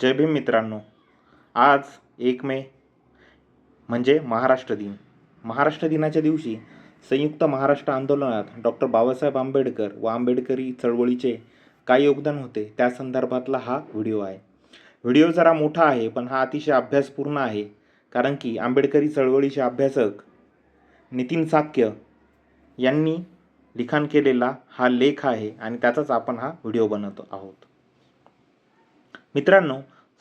जय भीम मित्रांनो. आज एक मे म्हणजे महाराष्ट्र दिन. महाराष्ट्र दिनाच्या दिवशी संयुक्त महाराष्ट्र आंदोलनात डॉक्टर बाबासाहेब आंबेडकर व आंबेडकरी चळवळीचे काय योगदान होते त्या संदर्भातला हा व्हिडिओ आहे. व्हिडिओ जरा मोठा आहे पण हा अतिशय अभ्यासपूर्ण आहे कारण की आंबेडकरी चळवळीचे अभ्यासक नितीन साक्य यांनी लिखाण केलेला हा लेख आहे आणि त्याचाच आपण हा व्हिडिओ बनवत आहोत. मित्रांनो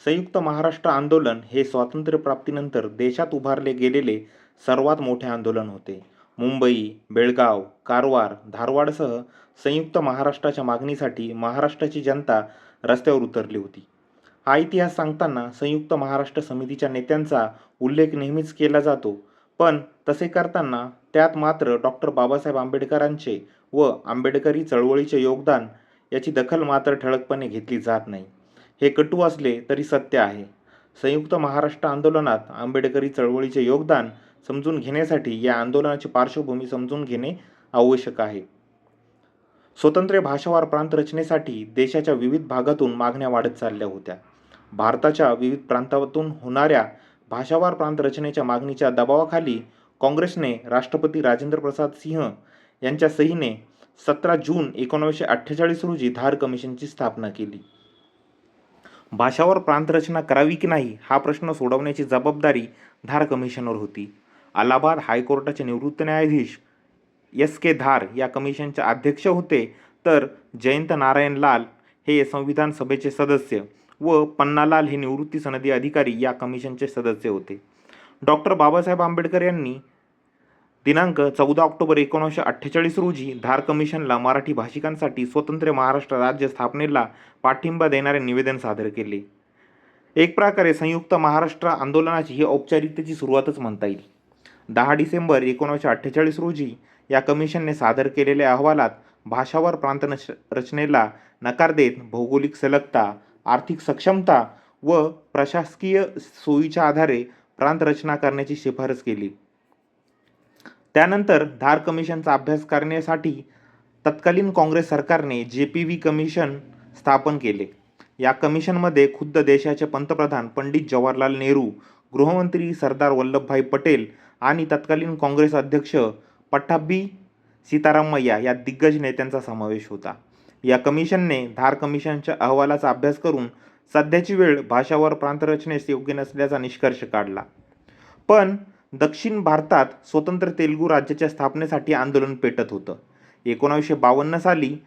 संयुक्त महाराष्ट्र आंदोलन हे स्वातंत्र्यप्राप्तीनंतर देशात उभारले गेलेले सर्वात मोठे आंदोलन होते. मुंबई बेळगाव कारवार धारवाडसह संयुक्त महाराष्ट्राच्या मागणीसाठी महाराष्ट्राची जनता रस्त्यावर उतरली होती. हा इतिहास सांगताना संयुक्त महाराष्ट्र समितीच्या नेत्यांचा उल्लेख नेहमीच केला जातो पण तसे करताना त्यात मात्र डॉक्टर बाबासाहेब आंबेडकरांचे व आंबेडकरी चळवळीचे योगदान याची दखल मात्र ठळकपणे घेतली जात नाही. हे कटू असले तरी सत्य आहे. संयुक्त महाराष्ट्र आंदोलनात आंबेडकरी चळवळीचे योगदान समजून घेण्यासाठी या आंदोलनाची पार्श्वभूमी समजून घेणे आवश्यक आहे. स्वतंत्र भाषावार प्रांत रचनेसाठी देशाच्या विविध भागातून मागण्या वाढत चालल्या होत्या. भारताच्या विविध प्रांतातून होणाऱ्या भाषावार प्रांत रचनेच्या मागणीच्या दबावाखाली काँग्रेसने राष्ट्रपती राजेंद्र प्रसाद सिंह यांच्या सहीने सतरा जून एकोणावीसशे अठ्ठेचाळीस रोजी धार कमिशनची स्थापना केली. भाषावर प्रांतरचना करावी की नाही हा प्रश्न सोडवण्याची जबाबदारी धार कमिशनवर होती. अलाहाबाद हायकोर्टाचे निवृत्त न्यायाधीश एस के धार या कमिशनचे अध्यक्ष होते तर जयंत नारायण लाल हे संविधान सभेचे सदस्य व पन्नालाल हे निवृत्ती सनदी अधिकारी या कमिशनचे सदस्य होते. डॉक्टर बाबासाहेब आंबेडकर यांनी दिनांक चौदा ऑक्टोबर एकोणीसशे अठ्ठेचाळीस रोजी धार कमिशनला मराठी भाषिकांसाठी स्वतंत्र महाराष्ट्र राज्य स्थापनेला पाठिंबा देणारे निवेदन सादर केले. एक प्रकारे संयुक्त महाराष्ट्र आंदोलनाची ही औपचारिकतेची सुरुवातच म्हणता येईल. दहा डिसेंबर एकोणीसशे अठ्ठेचाळीस रोजी या कमिशनने सादर केलेल्या अहवालात भाषावर प्रांत नश- रचनेला नकार देत भौगोलिक सलगता आर्थिक सक्षमता व प्रशासकीय सोयीच्या आधारे प्रांत रचना करण्याची शिफारस केली. त्यानंतर धार कमिशनचा अभ्यास करण्यासाठी तत्कालीन काँग्रेस सरकारने जे पी व्ही कमिशन स्थापन केले. या कमिशनमध्ये खुद्द देशाचे पंतप्रधान पंडित जवाहरलाल नेहरू गृहमंत्री सरदार वल्लभभाई पटेल आणि तत्कालीन काँग्रेस अध्यक्ष पट्टाभी सीतारामय्या या दिग्गज नेत्यांचा समावेश होता. या कमिशनने धार कमिशनच्या अहवालाचा अभ्यास करून सध्याची वेळ भाषावर प्रांतरचनेस योग्य नसल्याचा निष्कर्ष काढला. पण दक्षिण भारतात स्वतंत्र तेलुगू राज्याच्या स्थापनेसाठी आंदोलन पेटत होतं. एकोणावीसशे बावन्न साली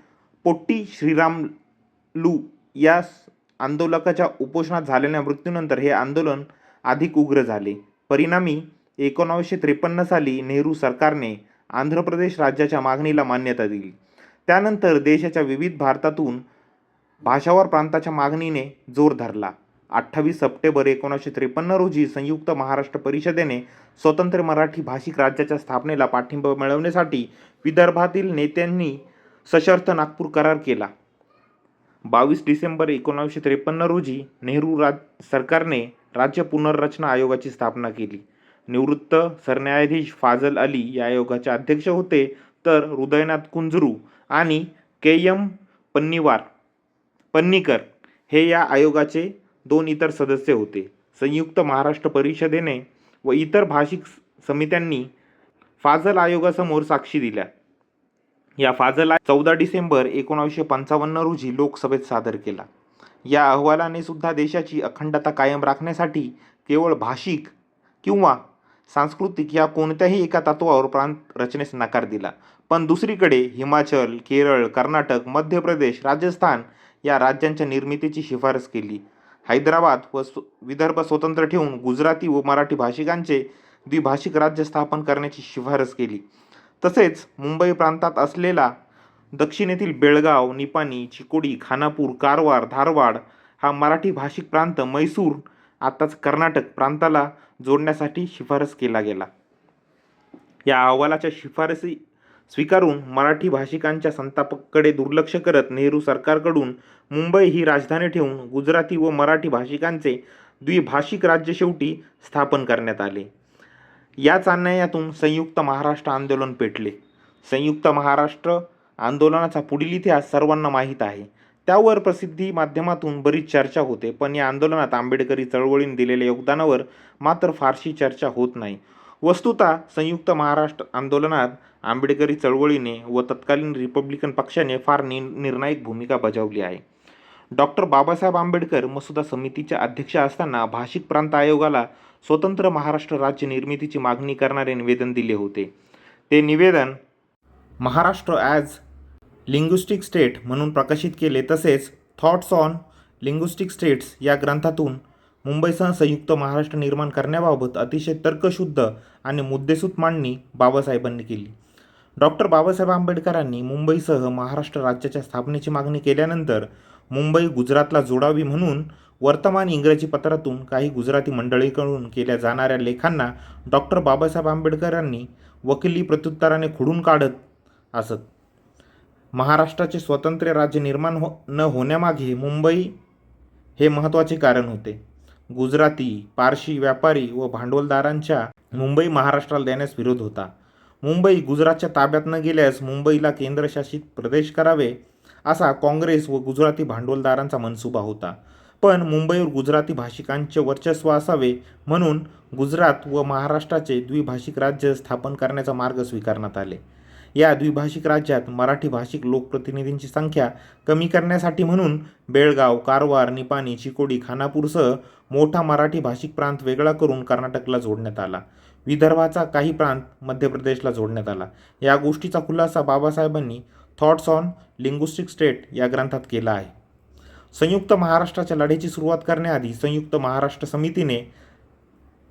पोट्टी श्रीरामलू या आंदोलकाच्या उपोषणात झालेल्या मृत्यूनंतर हे आंदोलन अधिक उग्र झाले. परिणामी एकोणावीसशे त्रेपन्न साली नेहरू सरकारने आंध्र प्रदेश राज्याच्या मागणीला मान्यता दिली. त्यानंतर देशाच्या विविध भारतातून भाषावर प्रांताच्या मागणीने जोर धरला. अठ्ठावीस सप्टेंबर एकोणीसशे त्रेपन्न रोजी संयुक्त महाराष्ट्र परिषदेने स्वतंत्र मराठी भाषिक राज्याच्या स्थापनेला पाठिंबा मिळवण्यासाठी विदर्भातील नेत्यांनी सशर्त नागपूर करार केला. बावीस डिसेंबर एकोणावीसशे त्रेपन्न रोजी नेहरू राज सरकारने राज्य पुनर्रचना आयोगाची स्थापना केली. निवृत्त सरन्यायाधीश फाजल अली या आयोगाचे अध्यक्ष होते तर हृदयनाथ कुंजरू आणि के एम पन्नीवार पन्नीकर हे या आयोगाचे दोन इतर सदस्य होते. संयुक्त महाराष्ट्र परिषदेने व इतर भाषिक समित्यांनी फाजल आयोगासमोर साक्षी दिल्या. या फाजल चौदा डिसेंबर एकोणावीसशे पंचावन्न रोजी लोकसभेत सादर केला. या अहवालाने सुद्धा देशाची अखंडता कायम राखण्यासाठी केवळ भाषिक किंवा सांस्कृतिक या कोणत्याही एका तत्वावर प्रांत रचनेस नकार दिला. पण दुसरीकडे हिमाचल केरळ कर्नाटक मध्य प्रदेश राजस्थान या राज्यांच्या निर्मितीची शिफारस केली. हैदराबाद व स्व- विदर्भ स्वतंत्र ठेवून गुजराती व मराठी भाषिकांचे द्विभाषिक राज्य स्थापन करण्याची शिफारस केली. तसेच मुंबई प्रांतात असलेला दक्षिणेतील बेळगाव निपाणी चिकोडी खानापूर कारवार धारवाड हा मराठी भाषिक प्रांत मैसूर आताच कर्नाटक प्रांताला जोडण्यासाठी शिफारस केला गेला. या अहवालाच्या शिफारसी स्वीकारून मराठी भाषिकांच्या संतापकडे दुर्लक्ष करत नेहरू सरकारकडून मुंबई ही राजधानी ठेवून गुजराती व मराठी भाषिकांचे द्विभाषिक राज्य शेवटी स्थापन करण्यात आले. याच अन्यायातून संयुक्त महाराष्ट्र आंदोलन पेटले. संयुक्त महाराष्ट्र आंदोलनाचा पुढील इतिहास सर्वांना माहीत आहे. त्यावर प्रसिद्धी माध्यमातून बरीच चर्चा होते पण या आंदोलनात आंबेडकरी चळवळीने दिलेल्या योगदानावर मात्र फारशी चर्चा होत नाही. वस्तुतः संयुक्त महाराष्ट्र आंदोलनात आंबेडकरी चळवळीने व तत्कालीन रिपब्लिकन पक्षाने फार नि निर्णायक भूमिका बजावली आहे. डॉक्टर बाबासाहेब आंबेडकर मसुदा समितीच्या अध्यक्ष असताना भाषिक प्रांत आयोगाला स्वतंत्र महाराष्ट्र राज्य निर्मितीची मागणी करणारे निवेदन दिले होते. ते निवेदन महाराष्ट्र ॲज लिंग्विस्टिक स्टेट म्हणून प्रकाशित केले तसेच थॉट्स ऑन लिंग्विस्टिक स्टेट्स या ग्रंथातून मुंबईसह संयुक्त महाराष्ट्र निर्माण करण्याबाबत अतिशय तर्कशुद्ध आणि मुद्देसूद मांडणी बाबासाहेबांनी केली. डॉक्टर बाबासाहेब आंबेडकरांनी मुंबईसह महाराष्ट्र राज्याच्या स्थापनेची मागणी केल्यानंतर मुंबई गुजरातला जोडावी म्हणून वर्तमान इंग्रजी पत्रातून काही गुजराती मंडळीकडून केल्या जाणाऱ्या लेखांना डॉक्टर बाबासाहेब आंबेडकरांनी वकिली प्रत्युत्तराने खुडून काढत असत. महाराष्ट्राचे स्वतंत्र राज्य निर्माण हो न होण्यामागे मुंबई हे महत्त्वाचे कारण होते. गुजराती पारशी व्यापारी व भांडवलदारांच्या मुंबई महाराष्ट्राला देण्यास विरोध होता. मुंबई गुजरातच्या ताब्यात न गेल्यास मुंबईला केंद्रशासित प्रदेश करावे असा काँग्रेस व गुजराती भांडवलदारांचा मनसुबा होता. पण मुंबईवर गुजराती भाषिकांचे वर्चस्व असावे म्हणून गुजरात व महाराष्ट्राचे द्विभाषिक राज्य स्थापन करण्याचा मार्ग स्वीकारण्यात आले. या द्विभाषिक राज्यात मराठी भाषिक लोकप्रतिनिधींची संख्या कमी करण्यासाठी म्हणून बेळगाव कारवार निपाणी चिकोडी खानापूरसह मोठा मराठी भाषिक प्रांत वेगळा करून कर्नाटकला जोडण्यात आला. विदर्भाचा काही प्रांत मध्य प्रदेशला जोडण्यात आला. या गोष्टीचा खुलासा बाबासाहेबांनी थॉट्स ऑन लिंग्विस्टिक स्टेट या ग्रंथात केला आहे. संयुक्त महाराष्ट्राच्या लढ्याची सुरुवात करण्याआधी संयुक्त महाराष्ट्र समितीने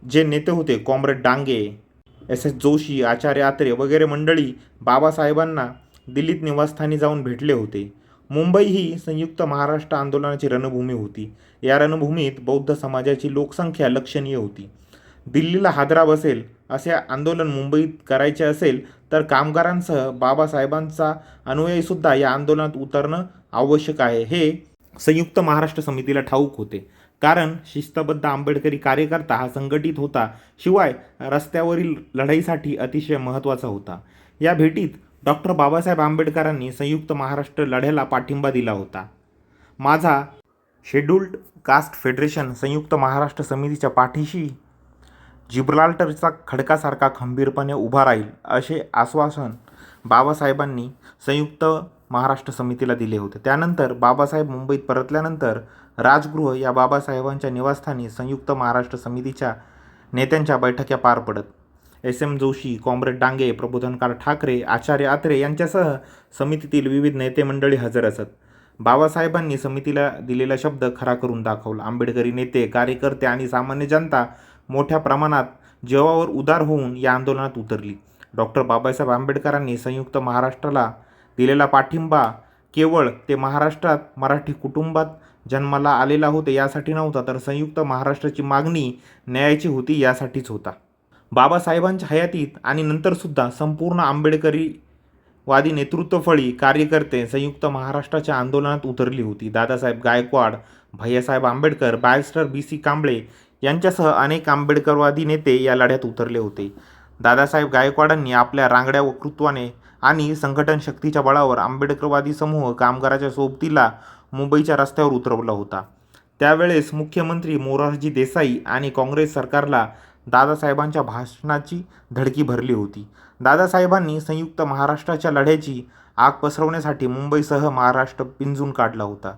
जे नेते होते comrade Dange S S Joshi Acharya Atre वगैरे मंडळी बाबासाहेबांना दिल्लीत निवासस्थानी जाऊन भेटले होते. मुंबई ही संयुक्त महाराष्ट्र आंदोलनाची रणभूमी होती. या रणभूमीत बौद्ध समाजाची लोकसंख्या लक्षणीय होती. दिल्लीला हादरा बसेल असे आंदोलन मुंबईत करायचे असेल तर कामगारांसह बाबासाहेबांचा अनुयायीसुद्धा या आंदोलनात उतरणं आवश्यक आहे. हे संयुक्त महाराष्ट्र समितीला ठाऊक होते. कारण शिस्तबद्ध आंबेडकरी कार्यकर्ता हा संघटित होता. शिवाय रस्त्यावरील लढाईसाठी अतिशय महत्त्वाचा होता. या भेटीत डॉक्टर बाबासाहेब आंबेडकरांनी संयुक्त महाराष्ट्र लढ्याला पाठिंबा दिला होता. माझा शेड्युल्ड कास्ट फेडरेशन संयुक्त महाराष्ट्र समितीच्या पाठीशी जिब्राल्टरचा खडकासारखा खंबीरपणे उभा राहील असे आश्वासन बाबासाहेबांनी संयुक्त महाराष्ट्र समितीला दिले होते. त्यानंतर बाबासाहेब मुंबईत परतल्यानंतर राजगृह या बाबासाहेबांच्या निवासस्थानी संयुक्त महाराष्ट्र समितीच्या नेत्यांच्या बैठक्या पार पडत. S. M. Joshi comrade Dange Prabodhankar Thackeray Acharya Atre यांच्यासह समितीतील विविध नेते मंडळी हजर असत. बाबासाहेबांनी समितीला दिलेला शब्द खरा करून दाखवला. आंबेडकरी नेते कार्यकर्ते आणि सामान्य जनता मोठ्या प्रमाणात जेवावर उदार होऊन या आंदोलनात उतरली. डॉक्टर बाबासाहेब आंबेडकरांनी संयुक्त महाराष्ट्राला दिलेला पाठिंबा केवळ ते महाराष्ट्रात मराठी कुटुंबात जन्माला आलेला होते यासाठी नव्हता तर संयुक्त महाराष्ट्राची मागणी न्यायाची होती यासाठीच होता. बाबासाहेबांच्या हयातीत आणि नंतरसुद्धा संपूर्ण आंबेडकरी वादी नेतृत्वफळी कार्यकर्ते संयुक्त महाराष्ट्राच्या आंदोलनात उतरली होती. Dadasaheb Gaikwad Bhaiyasaheb Ambedkar barrister B C Kamble यांच्यासह अनेक आंबेडकरवादी नेते या लढ्यात उतरले होते. दादासाहेब गायकवाडांनी आपल्या रांगड्या वक्तृत्वाने आणि संघटन शक्तीच्या बळावर आंबेडकरवादी समूह कामगाराच्या सोबतीला मुंबईच्या रस्त्यावर उतरवला होता. त्यावेळेस मुख्यमंत्री मोरारजी देसाई आणि काँग्रेस सरकारला दादासाहेबांच्या भाषणाची धडकी भरली होती. दादासाहेबांनी संयुक्त महाराष्ट्राच्या लढ्याची आग पसरवण्यासाठी मुंबईसह महाराष्ट्र पिंजून काढला होता.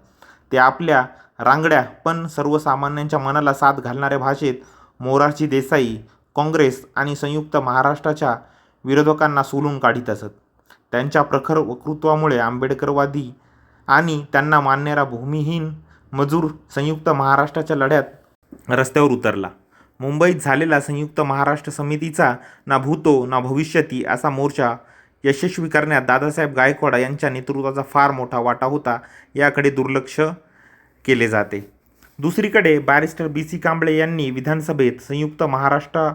ते आपल्या रांगड्या पण सर्वसामान्यांच्या मनाला साथ घालणाऱ्या भाषेत मोरारजी देसाई काँग्रेस आणि संयुक्त महाराष्ट्राच्या विरोधकांना सोलून काढीत असत. त्यांच्या प्रखर वक्तृत्वामुळे आंबेडकरवादी आणि त्यांना मानणारा भूमिहीन मजूर संयुक्त महाराष्ट्राच्या लढ्यात रस्त्यावर उतरला. मुंबईत झालेला संयुक्त महाराष्ट्र समितीचा ना भूतो ना भविष्यती असा मोर्चा यशस्वी करण्यात दादासाहेब गायकवाड यांच्या नेतृत्वाचा फार मोठा वाटा होता याकडे दुर्लक्ष केले जाते. दुसरीकडे बॅरिस्टर बी सी कांबळे यांनी विधानसभेत संयुक्त महाराष्ट्र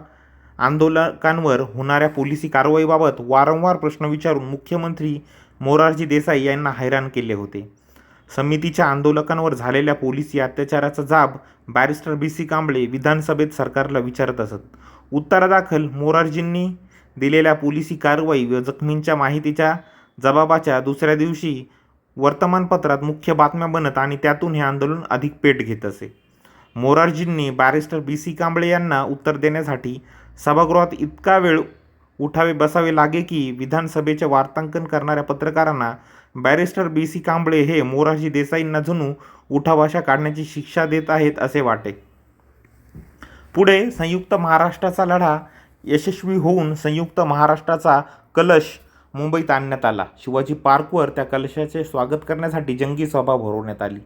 आंदोलकांवर होणाऱ्या पोलिसी कारवाईबाबत वारंवार प्रश्न विचारून मुख्यमंत्री मोरारजी देसाई यांना हैराण केले होते. समितीच्या आंदोलकांवर झालेल्या पोलिसी अत्याचाराचा जाब बॅरिस्टर बी सी कांबळे विधानसभेत सरकारला विचारत असत. उत्तरादाखल मोरारजींनी दिलेल्या पोलिसी कारवाई व जखमींच्या माहितीच्या जबाबाच्या दुसऱ्या दिवशी वर्तमानपत्रात मुख्य बातम्या बनत आणि त्यातून हे आंदोलन अधिक पेट घेत असे. मोरारजींनी बॅरिस्टर बी सी कांबळे यांना उत्तर देण्यासाठी सभागृहात इतका वेळ उठावे बसावे लागे की विधानसभेचे वार्तांकन करणाऱ्या पत्रकारांना बॅरिस्टर बी सी कांबळे हे मोरारजी देसाईंना जणू उठाभाषा काढण्याची शिक्षा देत आहेत असे वाटे. पुढे संयुक्त महाराष्ट्राचा लढा यशस्वी होऊन संयुक्त महाराष्ट्राचा कलश मुंबईत आणण्यात आला. शिवाजी पार्कवर त्या कलशाचे स्वागत करण्यासाठी जंगी सभा भरवण्यात आली.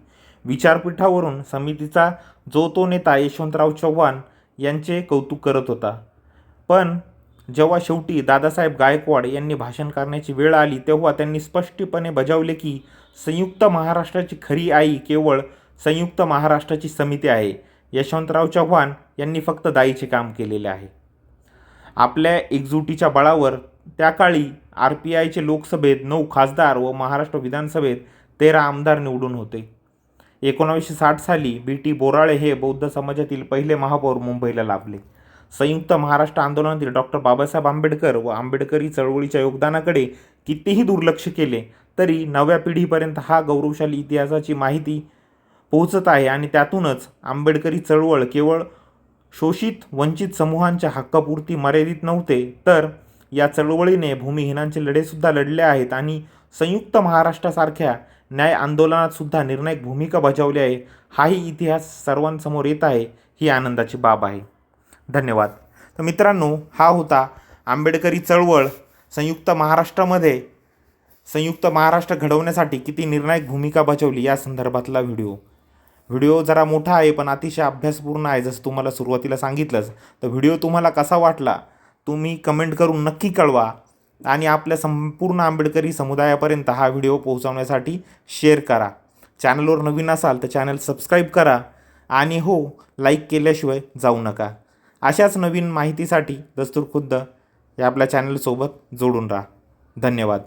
विचारपीठावरून समितीचा जो तो नेता यशवंतराव चव्हाण यांचे कौतुक करत होता. पण जेव्हा शेवटी दादासाहेब गायकवाड यांनी भाषण करण्याची वेळ आली तेव्हा त्यांनी स्पष्टपणे बजावले की संयुक्त महाराष्ट्राची खरी आई केवळ संयुक्त महाराष्ट्राची समिती आहे. यशवंतराव चव्हाण यांनी फक्त दाईचे काम केलेले आहे. आपल्या एकजुटीच्या बळावर त्या काळी आर पी आयचे लोकसभेत नऊ खासदार व महाराष्ट्र विधानसभेत तेरा आमदार निवडून होते. एकोणावीसशे साठ साली बी टी बोराळे हे बौद्ध समाजातील पहिले महापौर मुंबईला लाभले. संयुक्त महाराष्ट्र आंदोलनातील डॉक्टर बाबासाहेब आंबेडकर व आंबेडकरी चळवळीच्या योगदानाकडे कितीही दुर्लक्ष केले तरी नव्या पिढीपर्यंत हा गौरवशाली इतिहासाची माहिती पोहोचत आहे आणि त्यातूनच आंबेडकरी चळवळ केवळ शोषित वंचित समूहांच्या हक्कापुरती मर्यादित नव्हते तर या चळवळीने भूमिहीनांचे लढेसुद्धा लढले आहेत आणि संयुक्त महाराष्ट्रासारख्या न्याय आंदोलनातसुद्धा निर्णायक भूमिका बजावली आहे. हाही इतिहास सर्वांसमोर येत आहे ही आनंदाची बाब आहे. धन्यवाद. तर मित्रांनो हा होता आंबेडकरी चळवळ संयुक्त महाराष्ट्रामध्ये संयुक्त महाराष्ट्र घडवण्यासाठी किती निर्णायक भूमिका बजावली या संदर्भातला व्हिडिओ. व्हिडिओ जरा मोठा आहे पण अतिशय अभ्यासपूर्ण आहे जसं तुम्हाला सुरुवातीला सांगितलंच. तर व्हिडिओ तुम्हाला कसा वाटला तुम्ही कमेंट करून नक्की कळवा आणि आपल्या संपूर्ण आंबेडकरी समुदायापर्यंत हा व्हिडिओ पोहोचवण्यासाठी शेअर करा. चॅनलवर नवीन असाल तर चॅनल सबस्क्राईब करा आणि हो लाईक केल्याशिवाय जाऊ नका. अशाच नवीन माहितीसाठी दस्तूर खुद्द या आपल्या चॅनलसोबत जोडून राहा. धन्यवाद.